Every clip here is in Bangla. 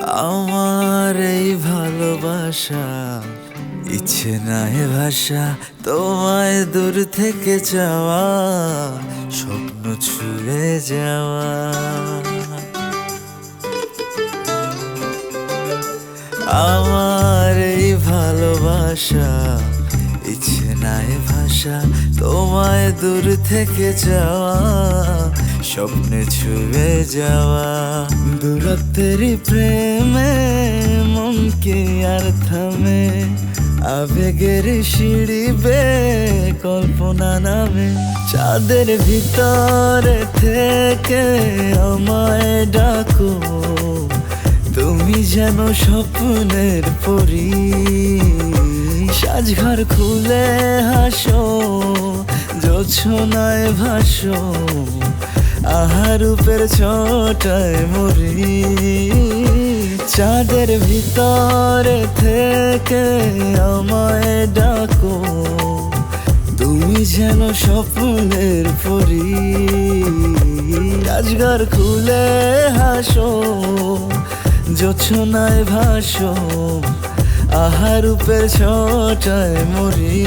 আমার এই ভালোবাসা, ইচ্ছে নাই ভাষা, তোমায় দূর থেকে যাওয়া স্বপ্ন ছুঁয়ে যাওয়া। আমার এই ভালোবাসা, ইচ্ছে নাই ভাষা, তোমায় দূর থেকে যাওয়া স্বপ্নে ছুঁয়ে যাওয়া। দূরত্বের প্রেমে মন কি আর থামে। আবেগের সিঁড়ি বে কল্পনা নামে। চাঁদের ভিতরে থেকে আমায় ডাকো। তুমি যেন স্বপ্নের পরি। সাজঘর খুলে হাসো, জোছনায় ভাসো। আহার উপের ছটায় মরি চাঁদের ভিতরে থেকে আমায় ডাকো। তুমি যেন স্বপ্নের পরি রাজগার খুলে হাসো, জোছনায় ভাসো। আহার উপের ছটায় মরি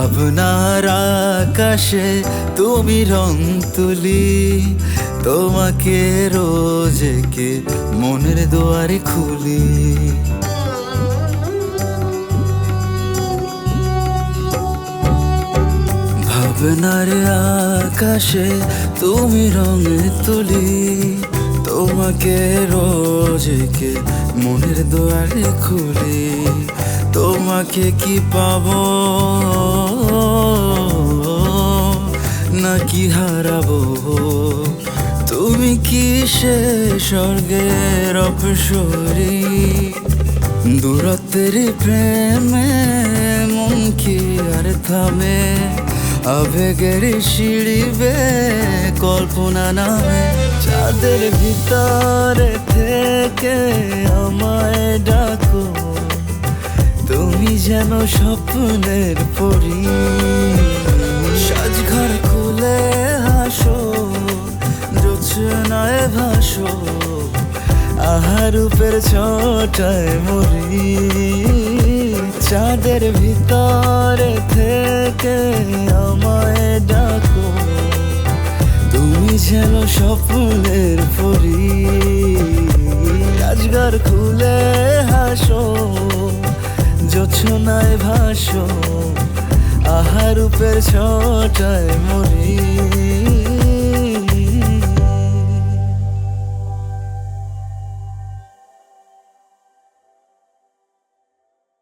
ভাবনার আকাশে তুমি রং তুলি। তোমাকে রোজকে মনের দুয়ারে খুলি। ভাবনার আকাশে তুমি রঙে তুলি। তোমাকে রোজকে মনের দুয়ারে খুলি। তোমাকে কি পাবো? নাকি হারাবো? তুমি কি সে স্বর্গের অপসরী? দূরত্বের প্রেমে মন কি আর থামে? আবেগের সিঁড়িবে কল্পনা নামে। চাঁদের ভিতরে থেকে আমায় ডাকো। তুমি যেন স্বপ্নের পরি। আহার উপের ছটায় মরি চাঁদের ভিতরে থেকে আমায় ডাকো। তুমি যেন স্বপ্নের পরি রাজগার খুলে হাসো, জোছনায় ভাসো, আহার উপের ছটায় মরি